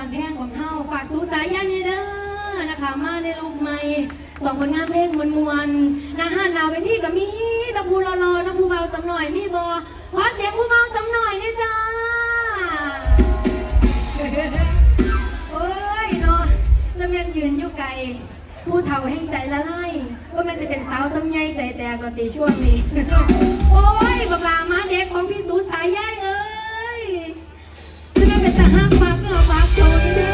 านแพงของเฮาฝากสูสายันเด้อนะคะ มาในลูกใหม่สองผลงานเพลงมวลมวลนะฮะนาวเป็นที่กัมีตะพูรอรอตะผู้เบาสักหน่อยมีบอขอเสียงผู้เบาสักหน่อยเนี่ยจ้าเอ้ยเนาะจำเมียนยืนอยู่ไกลผู้เฒ่าแห่งใจละลายก็ไม่ใช่เป็นสาวสำไยใจแตกก็ตีช่วงนี้ โอ้ยบอกลามาเด็กของพี่สูสายย่ายเอ้ เป็นตาห้ามบักเหรอบักโตนี่